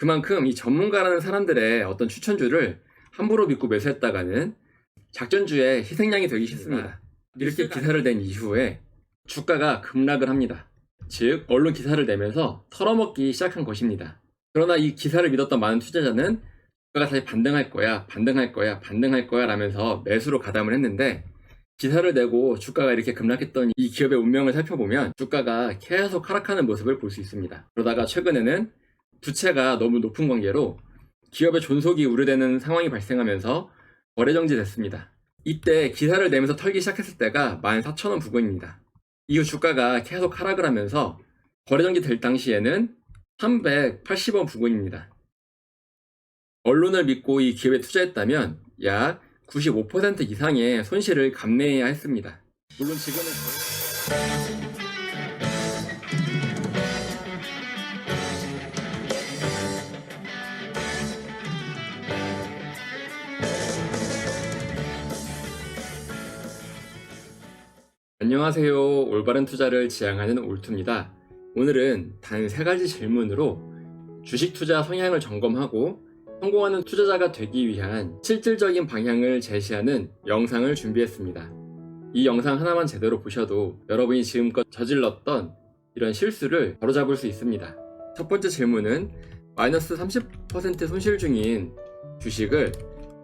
그만큼 이 전문가라는 사람들의 어떤 추천주를 함부로 믿고 매수했다가는 작전주의 희생양이 되기 쉽습니다. 이렇게 기사를 낸 이후에 주가가 급락을 합니다. 즉, 언론 기사를 내면서 털어먹기 시작한 것입니다. 그러나 이 기사를 믿었던 많은 투자자는 주가가 다시 반등할 거야, 반등할 거야, 반등할 거야 라면서 매수로 가담을 했는데 기사를 내고 주가가 이렇게 급락했던 이 기업의 운명을 살펴보면 주가가 계속 하락하는 모습을 볼 수 있습니다. 그러다가 최근에는 부채가 너무 높은 관계로 기업의 존속이 우려되는 상황이 발생하면서 거래 정지됐습니다. 이때 기사를 내면서 털기 시작했을 때가 14,000원 부근입니다. 이후 주가가 계속 하락을 하면서 거래 정지 될 당시에는 380원 부근입니다. 언론을 믿고 이 기업에 투자했다면 약 95% 이상의 손실을 감내해야 했습니다. 물론 지금은 안녕하세요. 올바른 투자를 지향하는 올투입니다. 오늘은 단 세 가지 질문으로 주식 투자 성향을 점검하고 성공하는 투자자가 되기 위한 실질적인 방향을 제시하는 영상을 준비했습니다. 이 영상 하나만 제대로 보셔도 여러분이 지금껏 저질렀던 이런 실수를 바로잡을 수 있습니다. 첫 번째 질문은 마이너스 30% 손실 중인 주식을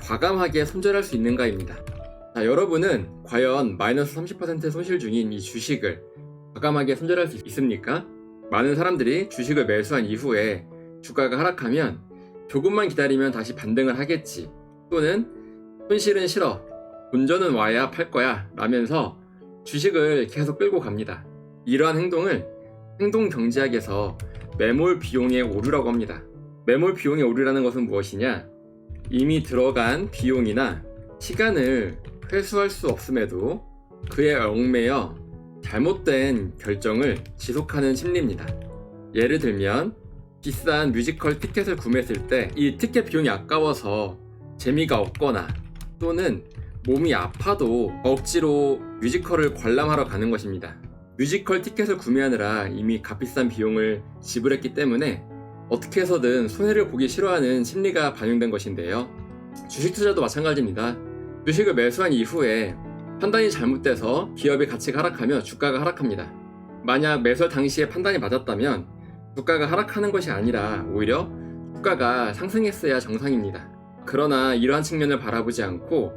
과감하게 손절할 수 있는가입니다. 자, 여러분은 과연 마이너스 30% 손실 중인 이 주식을 과감하게 손절할 수 있습니까? 많은 사람들이 주식을 매수한 이후에 주가가 하락하면 조금만 기다리면 다시 반등을 하겠지. 또는 손실은 싫어. 본전은 와야 팔 거야. 라면서 주식을 계속 끌고 갑니다. 이러한 행동을 행동 경제학에서 매몰 비용의 오류라고 합니다. 매몰 비용의 오류라는 것은 무엇이냐? 이미 들어간 비용이나 시간을 회수할 수 없음에도 그에 얽매여 잘못된 결정을 지속하는 심리입니다. 예를 들면 비싼 뮤지컬 티켓을 구매했을 때 이 티켓 비용이 아까워서 재미가 없거나 또는 몸이 아파도 억지로 뮤지컬을 관람하러 가는 것입니다. 뮤지컬 티켓을 구매하느라 이미 값비싼 비용을 지불했기 때문에 어떻게 해서든 손해를 보기 싫어하는 심리가 반영된 것인데요. 주식 투자도 마찬가지입니다. 주식을 매수한 이후에 판단이 잘못돼서 기업의 가치가 하락하며 주가가 하락합니다. 만약 매수 당시에 판단이 맞았다면 주가가 하락하는 것이 아니라 오히려 주가가 상승했어야 정상입니다. 그러나 이러한 측면을 바라보지 않고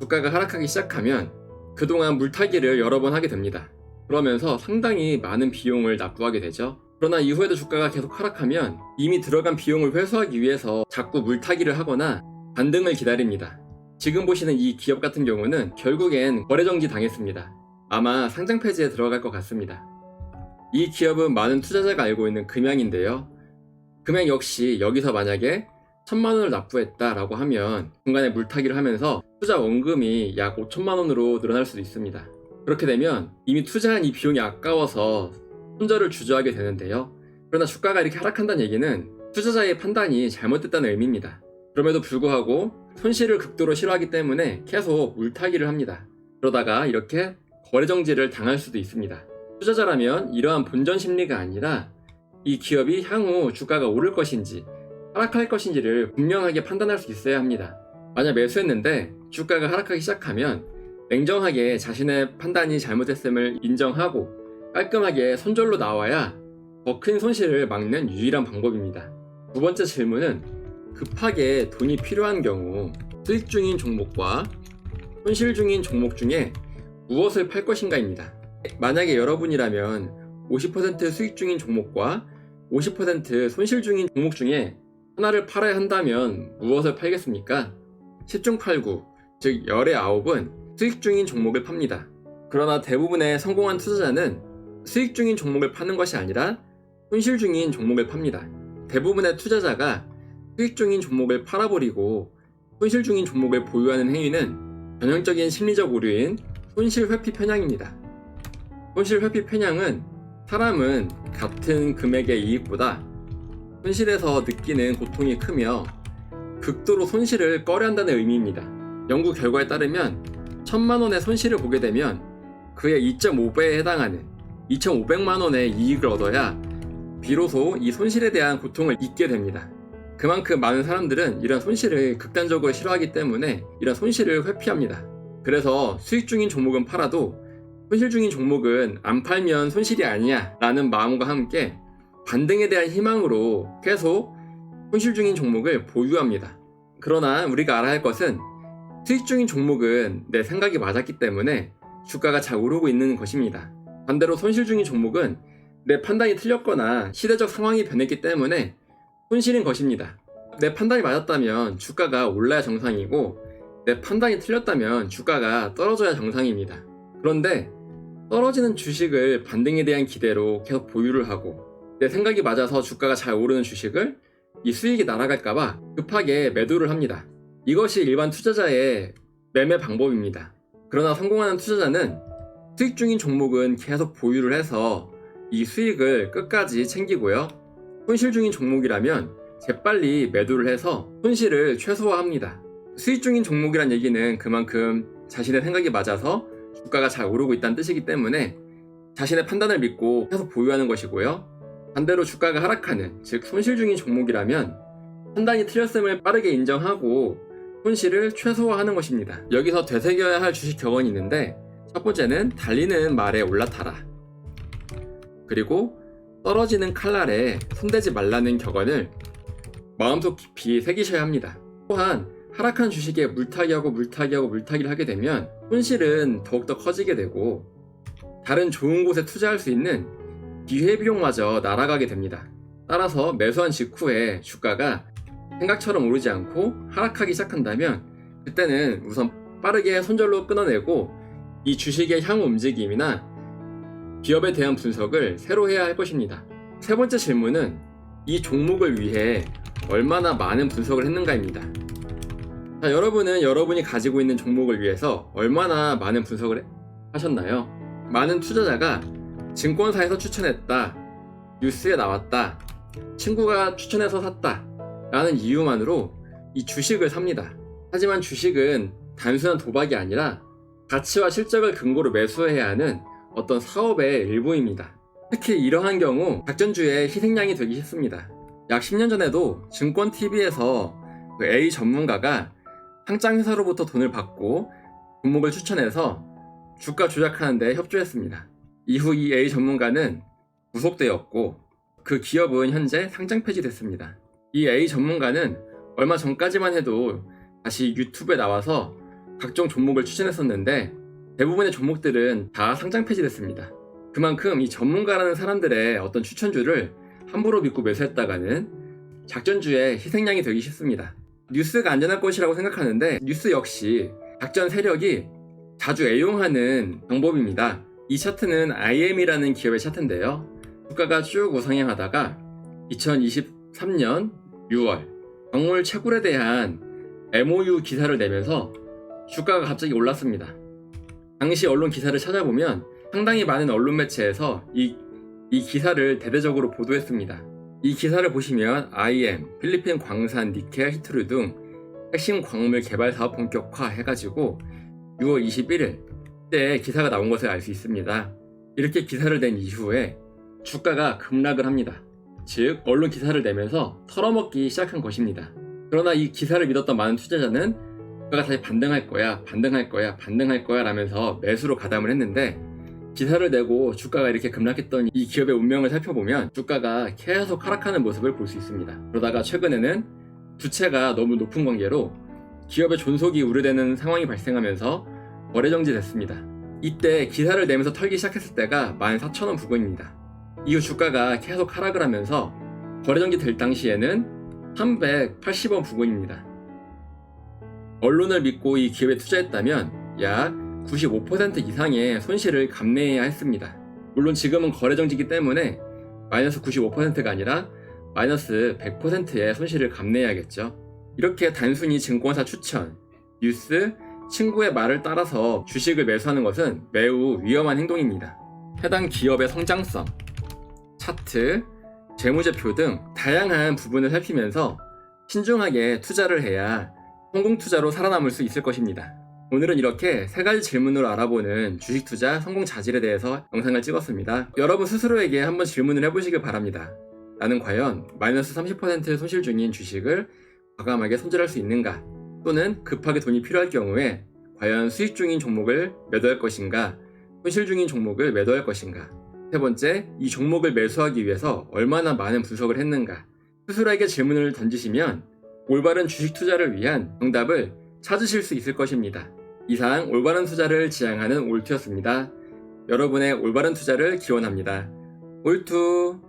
주가가 하락하기 시작하면 그동안 물타기를 여러 번 하게 됩니다. 그러면서 상당히 많은 비용을 납부하게 되죠. 그러나 이후에도 주가가 계속 하락하면 이미 들어간 비용을 회수하기 위해서 자꾸 물타기를 하거나 반등을 기다립니다. 지금 보시는 이 기업 같은 경우는 결국엔 거래정지 당했습니다. 아마 상장 폐지에 들어갈 것 같습니다. 이 기업은 많은 투자자가 알고 있는 금양인데요. 금양 역시 여기서 만약에 천만 원을 납부했다라고 하면 중간에 물타기를 하면서 투자 원금이 약 5천만 원으로 늘어날 수도 있습니다. 그렇게 되면 이미 투자한 이 비용이 아까워서 손절을 주저하게 되는데요. 그러나 주가가 이렇게 하락한다는 얘기는 투자자의 판단이 잘못됐다는 의미입니다. 그럼에도 불구하고 손실을 극도로 싫어하기 때문에 계속 물타기를 합니다. 그러다가 이렇게 거래정지를 당할 수도 있습니다. 투자자라면 이러한 본전 심리가 아니라 이 기업이 향후 주가가 오를 것인지 하락할 것인지를 분명하게 판단할 수 있어야 합니다. 만약 매수했는데 주가가 하락하기 시작하면 냉정하게 자신의 판단이 잘못됐음을 인정하고 깔끔하게 손절로 나와야 더 큰 손실을 막는 유일한 방법입니다. 두 번째 질문은 급하게 돈이 필요한 경우 수익 중인 종목과 손실 중인 종목 중에 무엇을 팔 것인가입니다. 만약에 여러분이라면 50% 수익 중인 종목과 50% 손실 중인 종목 중에 하나를 팔아야 한다면 무엇을 팔겠습니까? 10중 8구, 즉 열의 9은 수익 중인 종목을 팝니다. 그러나 대부분의 성공한 투자자는 수익 중인 종목을 파는 것이 아니라 손실 중인 종목을 팝니다. 대부분의 투자자가 수익 중인 종목을 팔아버리고 손실 중인 종목을 보유하는 행위는 전형적인 심리적 오류인 손실 회피 편향입니다. 손실 회피 편향은 사람은 같은 금액의 이익보다 손실에서 느끼는 고통이 크며 극도로 손실을 꺼려 한다는 의미입니다. 연구 결과에 따르면 천만 원의 손실을 보게 되면 그의 2.5배에 해당하는 2,500만 원의 이익을 얻어야 비로소 이 손실에 대한 고통을 잊게 됩니다. 그만큼 많은 사람들은 이런 손실을 극단적으로 싫어하기 때문에 이런 손실을 회피합니다. 그래서 수익 중인 종목은 팔아도 손실 중인 종목은 안 팔면 손실이 아니야 라는 마음과 함께 반등에 대한 희망으로 계속 손실 중인 종목을 보유합니다. 그러나 우리가 알아야 할 것은 수익 중인 종목은 내 생각이 맞았기 때문에 주가가 잘 오르고 있는 것입니다. 반대로 손실 중인 종목은 내 판단이 틀렸거나 시대적 상황이 변했기 때문에 손실인 것입니다. 내 판단이 맞았다면 주가가 올라야 정상이고 내 판단이 틀렸다면 주가가 떨어져야 정상입니다. 그런데 떨어지는 주식을 반등에 대한 기대로 계속 보유를 하고 내 생각이 맞아서 주가가 잘 오르는 주식을 이 수익이 날아갈까봐 급하게 매도를 합니다. 이것이 일반 투자자의 매매 방법입니다. 그러나 성공하는 투자자는 수익 중인 종목은 계속 보유를 해서 이 수익을 끝까지 챙기고요. 손실 중인 종목이라면 재빨리 매도를 해서 손실을 최소화합니다. 수익 중인 종목이란 얘기는 그만큼 자신의 생각이 맞아서 주가가 잘 오르고 있다는 뜻이기 때문에 자신의 판단을 믿고 계속 보유하는 것이고요. 반대로 주가가 하락하는, 즉 손실 중인 종목이라면 판단이 틀렸음을 빠르게 인정하고 손실을 최소화하는 것입니다. 여기서 되새겨야 할 주식 격언이 있는데 첫 번째는 달리는 말에 올라타라. 그리고 떨어지는 칼날에 손대지 말라는 격언을 마음속 깊이 새기셔야 합니다. 또한 하락한 주식에 물타기하고 물타기하고 물타기를 하게 되면 손실은 더욱더 커지게 되고 다른 좋은 곳에 투자할 수 있는 기회비용마저 날아가게 됩니다. 따라서 매수한 직후에 주가가 생각처럼 오르지 않고 하락하기 시작한다면 그때는 우선 빠르게 손절로 끊어내고 이 주식의 향후 움직임이나 기업에 대한 분석을 새로 해야 할 것입니다. 세 번째 질문은 이 종목을 위해 얼마나 많은 분석을 했는가입니다. 자, 여러분은 여러분이 가지고 있는 종목을 위해서 얼마나 많은 분석을 하셨나요? 많은 투자자가 증권사에서 추천했다, 뉴스에 나왔다, 친구가 추천해서 샀다 라는 이유만으로 이 주식을 삽니다. 하지만 주식은 단순한 도박이 아니라 가치와 실적을 근거로 매수해야 하는 어떤 사업의 일부입니다. 특히 이러한 경우 작전주의 희생양이 되기 쉽습니다. 약 10년 전에도 증권TV에서 그 A 전문가가 상장 회사로부터 돈을 받고 종목을 추천해서 주가 조작하는데 협조했습니다. 이후 이 A 전문가는 구속되었고 그 기업은 현재 상장 폐지됐습니다. 이 A 전문가는 얼마 전까지만 해도 다시 유튜브에 나와서 각종 종목을 추천했었는데 대부분의 종목들은 다 상장 폐지됐습니다. 그만큼 이 전문가라는 사람들의 어떤 추천주를 함부로 믿고 매수했다가는 작전주의 희생양이 되기 쉽습니다. 뉴스가 안전할 것이라고 생각하는데 뉴스 역시 작전 세력이 자주 애용하는 방법입니다. 이 차트는 IM이라는 기업의 차트인데요. 주가가 쭉 우상향하다가 2023년 6월 광물 채굴에 대한 MOU 기사를 내면서 주가가 갑자기 올랐습니다. 당시 언론 기사를 찾아보면 상당히 많은 언론 매체에서 이, 이 기사를 대대적으로 보도했습니다. 이 기사를 보시면 IM, 필리핀 광산, 니켈, 히트루 등 핵심 광물 개발 사업 본격화 해가지고 6월 21일 때 기사가 나온 것을 알 수 있습니다. 이렇게 기사를 낸 이후에 주가가 급락을 합니다. 즉 언론 기사를 내면서 털어먹기 시작한 것입니다. 그러나 이 기사를 믿었던 많은 투자자는 주가가 다시 반등할 거야, 반등할 거야, 반등할 거야 라면서 매수로 가담을 했는데 기사를 내고 주가가 이렇게 급락했던 이 기업의 운명을 살펴보면 주가가 계속 하락하는 모습을 볼 수 있습니다. 그러다가 최근에는 부채가 너무 높은 관계로 기업의 존속이 우려되는 상황이 발생하면서 거래 정지됐습니다. 이때 기사를 내면서 털기 시작했을 때가 14,000원 부근입니다. 이후 주가가 계속 하락을 하면서 거래 정지 될 당시에는 380원 부근입니다. 언론을 믿고 이 기업에 투자했다면 약 95% 이상의 손실을 감내해야 했습니다. 물론 지금은 거래 정지이기 때문에 마이너스 95%가 아니라 마이너스 100%의 손실을 감내해야겠죠. 이렇게 단순히 증권사 추천, 뉴스, 친구의 말을 따라서 주식을 매수하는 것은 매우 위험한 행동입니다. 해당 기업의 성장성, 차트, 재무제표 등 다양한 부분을 살피면서 신중하게 투자를 해야 성공 투자로 살아남을 수 있을 것입니다. 오늘은 이렇게 세 가지 질문으로 알아보는 주식 투자 성공 자질에 대해서 영상을 찍었습니다. 여러분 스스로에게 한번 질문을 해보시길 바랍니다. 나는 과연 마이너스 30% 손실 중인 주식을 과감하게 손절할 수 있는가? 또는 급하게 돈이 필요할 경우에 과연 수익 중인 종목을 매도할 것인가? 손실 중인 종목을 매도할 것인가? 세 번째, 이 종목을 매수하기 위해서 얼마나 많은 분석을 했는가? 스스로에게 질문을 던지시면 올바른 주식 투자를 위한 정답을 찾으실 수 있을 것입니다. 이상 올바른 투자를 지향하는 올투였습니다. 여러분의 올바른 투자를 기원합니다. 올투!